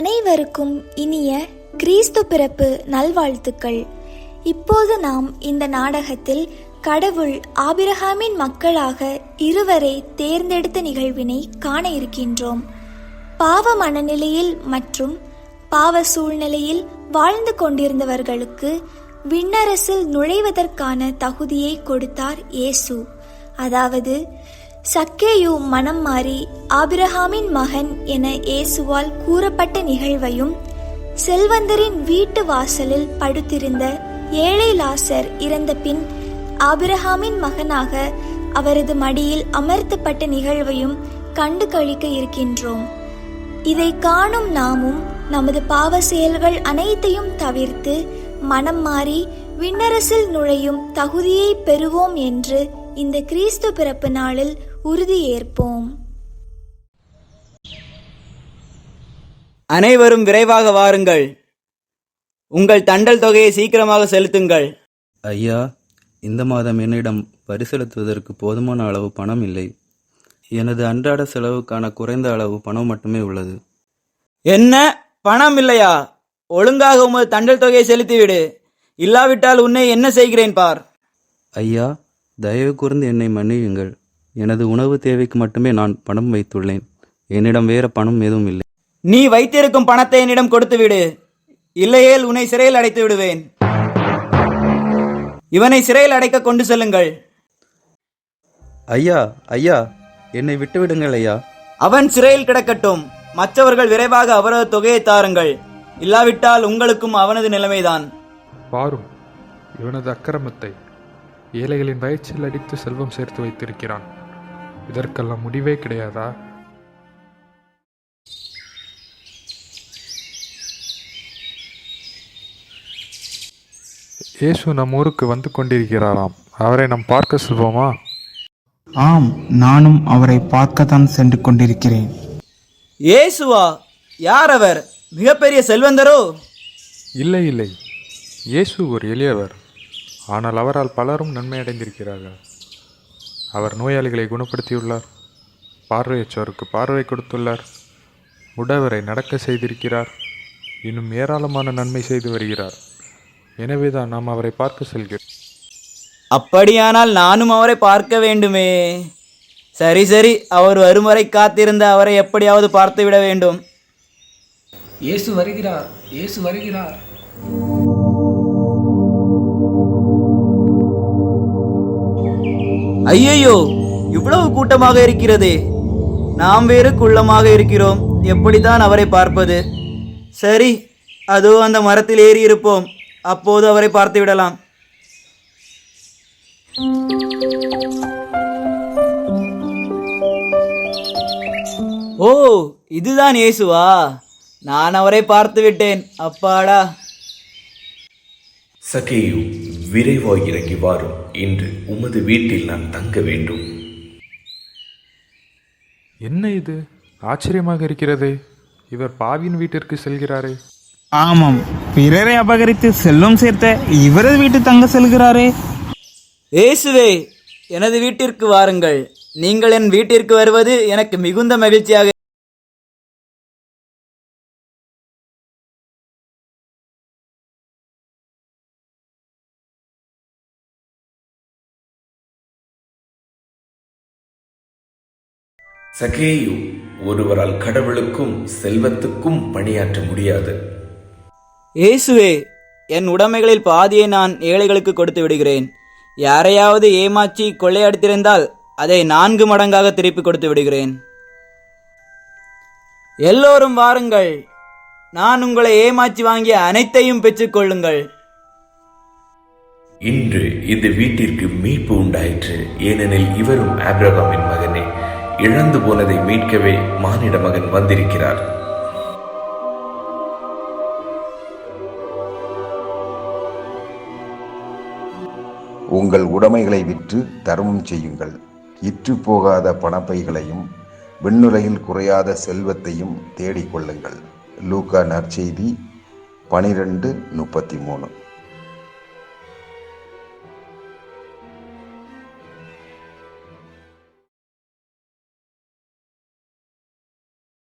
அனைவருக்கும் இனிய கிறிஸ்து பிறப்பு நல்வாழ்த்துக்கள். இப்போது நாம் இந்த நாடகத்தில் கடவுள் ஆபிரகாமின் மக்களாக இருவரை தேர்ந்தெடுத்த நிகழ்வினை காண இருக்கின்றோம். பாவ மனநிலையில் மற்றும் பாவ சூழ்நிலையில் வாழ்ந்து கொண்டிருந்தவர்களுக்கு விண்ணரசில் நுழைவதற்கான தகுதியை கொடுத்தார் இயேசு. அதாவது சக்கேயு மனம் மாறி ஆபிரகாமின் மகன் என இயேசுவால் கூறப்பட்ட நிகழ்வையும் செல்வந்தரின் வீட்டு வாசலில் படுத்திருந்த ஏழை லாசர் இறந்த பின் ஆபிரகாமின் மகனாக அவரது மடியில் அமர்த்தப்பட்ட நிகழ்வையும் கண்டு கழிக்க இருக்கின்றோம். இதை காணும் நாமும் நமது பாவ செயல்கள் அனைத்தையும் தவிர்த்து மனம் மாறி விண்ணரசில் நுழையும் தகுதியை பெறுவோம் என்று இந்த கிறிஸ்து பிறப்பு நாளில் உறுதியேற்போம். அனைவரும் விரைவாக வாருங்கள். உங்கள் தண்டல் தொகையை சீக்கிரமாக செலுத்துங்கள். ஐயா இந்த மாதம் என்னிடம் வரி செலுத்துவதற்கு போதுமான அளவு பணம் இல்லை. எனது அன்றாட செலவுக்கான குறைந்த அளவு பணம் மட்டுமே உள்ளது. என்ன? பணம் இல்லையா? ஒழுங்காக உமது தண்டல் தொகையை செலுத்திவிடு. இல்லாவிட்டால் உன்னை என்ன செய்கிறேன் பார்? ஐயா தயவு கூர்ந்து என்னை மன்னியுங்கள். எனது உணவு தேவைக்கு மட்டுமே நான் பணம் வைத்துள்ளேன். என்னிடம் வேற பணம் எதுவும் இல்லை. நீ வைத்திருக்கும் பணத்தை என்னிடம் கொடுத்து விடு இல்லையேல் உன்னை சிறையில் அடைத்து விடுவேன். இவனை சிறையில் அடைக்க கொண்டு செல்லுங்கள். ஐயா ஐயா என்னை விட்டுவிடுங்கள் ஐயா. அவன் சிறையில் கிடக்கட்டும். மற்றவர்கள் விரைவாக அவரது தொகையை தாருங்கள். இல்லாவிட்டால் உங்களுக்கும் அவனது நிலைமைதான். பாரும் இவனது அக்கிரமத்தை ஏழைகளின் வயிற்றில் அடித்து செல்வம் சேர்த்து வைத்திருக்கிறான். இதற்கெல்லாம் முடிவே கிடையாதா? இயேசு நம் ஊருக்கு வந்து கொண்டிருக்கிறாராம். அவரை நாம் பார்க்க செல்வோமா? ஆம் நானும் அவரை பார்க்கத்தான் சென்று கொண்டிருக்கிறேன். இயேசுவா யார் அவர்? மிகப்பெரிய செல்வந்தரோ? இல்லை இல்லை. இயேசு ஒரு எளியவர். ஆனால் அவரால் பலரும் நன்மை அடைந்திருக்கிறார்கள் அவர் நோயாளிகளை குணப்படுத்தியுள்ளார். பார்வையற்றோருக்கு பார்வை கொடுத்துள்ளார். உடவரை நடக்க செய்திருக்கிறார். இன்னும் ஏராளமான நன்மை செய்து வருகிறார். எனவேதான் நாம் அவரை பார்க்க செல்கிறோம். அப்படியானால் நானும் அவரை பார்க்க வேண்டுமே. சரி சரி. அவர் வரும் வரை காத்திருந்த அவரை எப்படியாவது பார்த்து விட வேண்டும். இயேசு வருகிறார். இயேசு வருகிறார். ஐயையோ இவ்வளவு கூட்டமாக இருக்கிறதே. நாம் வேறு குள்ளமாக இருக்கிறோம். எப்படித்தான் அவரை பார்ப்பது? சரி அதோ அந்த மரத்தில் ஏறி இருப்போம். அப்போது அவரை பார்த்து விடலாம். ஓ இதுதான் இயேசுவா? நான் அவரை பார்த்து விட்டேன். அப்பாடா. சகேயு விரைவாய் இறங்கி வாரும் இன்று உமது வீட்டில் நான் தங்க வேண்டும். என்ன இது? ஆச்சரியமாக இருக்கிறதே. இவர் பாவியின் வீட்டிற்கு செல்கிறாரே. ஆமாம். பிறரை அபகரித்து செல்வம் சேர்த்த இவரது வீட்டு தங்க செல்கிறாரே. இயேசுவே எனது வீட்டிற்கு வாருங்கள். நீங்கள் என் வீட்டிற்கு வருவது எனக்கு மிகுந்த மகிழ்ச்சியாக சகேயு ஒருவரால் கடவுளுக்கும் செல்வத்துக்கும் பணியாற்ற முடியாது. இயேசுவே என் உடைமைகளில் பாதியை நான் ஏழைகளுக்கு கொடுத்து விடுகிறேன். யாரையாவது ஏமாற்றி கொள்ளையடித்திருந்தால் அதை நான்கு மடங்காக திருப்பி கொடுத்து விடுகிறேன். எல்லோரும் வாருங்கள். நான் உங்களை ஏமாற்றி வாங்கிய அனைத்தையும் பெற்றுக்கொள்ளுங்கள் இன்று இந்த வீட்டிற்கு மீட்பு உண்டாயிற்று. ஏனெனில் இவரும் ஆபிரகாமின் மகனே. இழந்து போனதை மீட்கவே மானிட மகன் வந்திருக்கிறார். உங்கள் உடைமைகளை விற்று தர்மம் செய்யுங்கள். இற்று போகாத பணப்பைகளையும் விண்ணுலகில் குறையாத செல்வத்தையும் தேடிக்கொள்ளுங்கள் லூகா லூக்கா நற்செய்தி பனிரெண்டு முப்பத்தி மூணு.